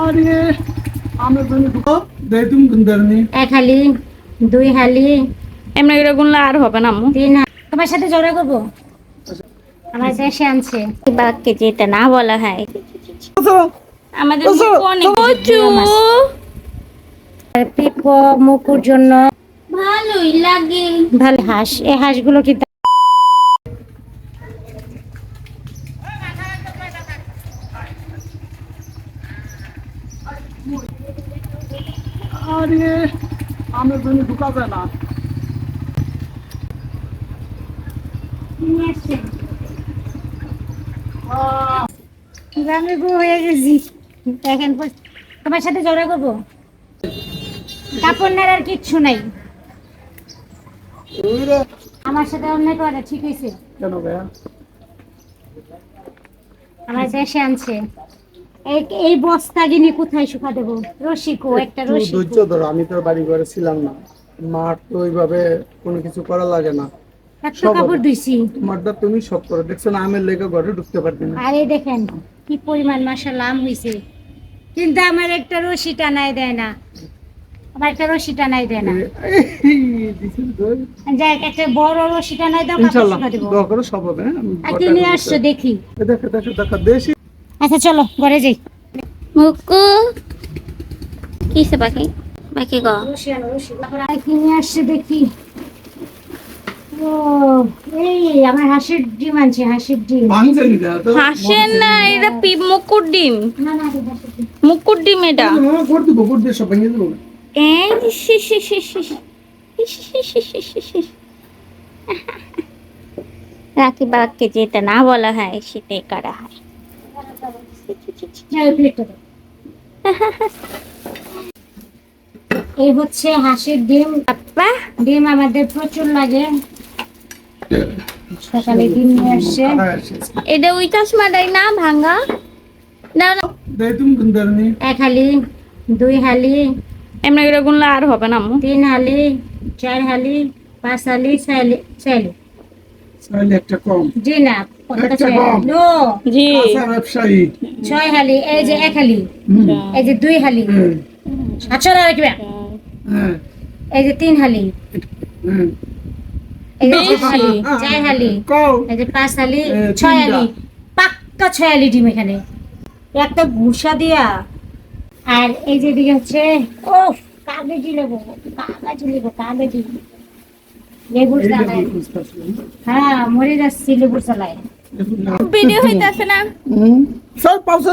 আরে আমরা তুমি ঢুকো দেই তুমি গুন্দারনি এক হালি দুই হালি। এমনি করে গুনলে আর হবে না আম্মু। তিন তোমার সাথে ঝগড়া করব? আমার আনছে। বাক্যে যেটা না বলা হয়। আমাদের মুকুর জন্য ভালোই লাগে। ভালো হাঁস। এই হাঁসগুলো কি আরে আমরা তুমি ঢুকা যায় না। আহ, হয়ে গেছি। দেখেন তোমার সাথে ঝগড়া করব? কাপড় নেওয়ার কিচ্ছু নাই। রে। আমার সাথে অন্যায় করে ঠিক হয়েছে। কেন ভাইয়া? আমার দেশে আনছে। এই- এই বস্তা গিনি কোথায় শুকা দেবো? রসিকো একটা রসিকো। ধৈর্য ধরো আমি তো বাড়ি ঘরে ছিলাম না। মার তো ওইভাবে কোনো কিছু করা লাগে না। সব কাপড় হবে। ধুইছি। তোমারটা তুমি সব করো। দেখছ না আমের লেগে ঘরে ঢুকতে পারবি না। আরে দেখেন কি পরিমাণ আম হয়েছে কিন্তু আমার একটা রশি টানাই দেয় না। আমার একটা রশি টানাই দেয় না। যাই একটা বড় রশি টানাই দাও কাপড় শুকা দেবো। দোয়া করো সব হবে হ্যাঁ? আমি নিয়ে আসছো দেখি। দেখো দেখো দেখো দেশি আচ্ছা চলো ঘরে যাই মুকু কিসে পাখি পাখি গ কি নিয়ে আসছে দেখি ও এই আমার হাঁসের ডিম আনছে হাঁসের ডিম নি হাসেন না এটা পি মুকুর ডিম না না ডিম। মুকুর ডিম এটা হ্যাঁ, করে দেবো করে দিয়ে সব ভেঙে দেবো এই শি শি শি শি শি। শি শি শি শি শি। রাখি বাক্যে যেটা না বলা হয় সেটাই করা হয়। এই হচ্ছে হাঁসের ডিম। আপা ডিম আমাদের প্রচুর লাগে। সকালে ডিম নিয়ে আসছে। এটা ওই না ভাঙ্গা? না না। দেই তুমি গুন্দারনি এক হালি দুই হালি এমনি করে গুনলে আর হবে না আম্মু। তিন হালি চার হালি পাঁচ হালি ছয় হালি। ছয় হালি একটা কম। জি না। জি। ব্যবসায়ী। ছয় হালি এই যে এক হালি। এই যে দুই হালি। রাখবে হ্যাঁ, এই যে তিন হালি। এই যে হালি চার হালি। এই যে পাঁচ হালি ছয় হালি। পাক্কা ছয় হালি ডিম এখানে। একটা ঘুষা দিয়া। আর এই যে দিকে হচ্ছে ও কাগজি লেবু কাগজি লেবু কাগজি লেবুর চালায়। হ্যাঁ মরে যাচ্ছি লেবুর চালায়। ভিডিও হইতাছে না। হুম। পাউসা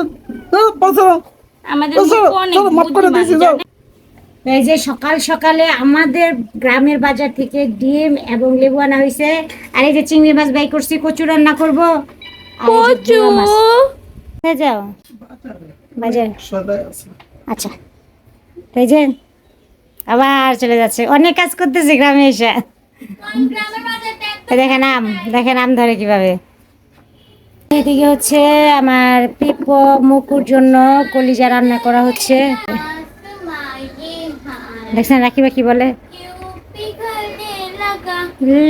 পাউসা আমাদের চলো, মুখ অনেক চলো, মাফ করে দিয়েছি, এই যে সকাল সকালে আমাদের গ্রামের বাজার থেকে ডিম এবং লেবু আনা হয়েছে আর এই যে চিংড়ি মাছ বাই করছি কচু রান্না করব এই কচু! যাও। বাজার। আচ্ছা। তাই যে আবার চলে যাচ্ছে। অনেক কাজ করতেছে গ্রামে এসে। এই দেখেন আম দেখেন আম ধরে কীভাবে। এদিকে হচ্ছে আমার পিপো মুকুর জন্য কলিজা রান্না করা হচ্ছে। দেখছেন রাখিবা কি বলে?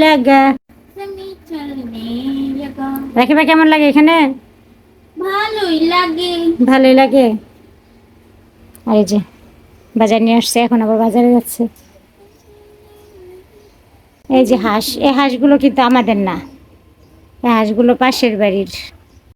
লাগা। রাখিবা কেমন লাগে এখানে? ভালোই লাগে। ভালোই লাগে? আর এই যে বাজার নিয়ে আসছে এখন আবার বাজারে যাচ্ছে। এই যে হাঁস এই হাঁসগুলো কিন্তু আমাদের না। হাঁসগুলো পাশের বাড়ির।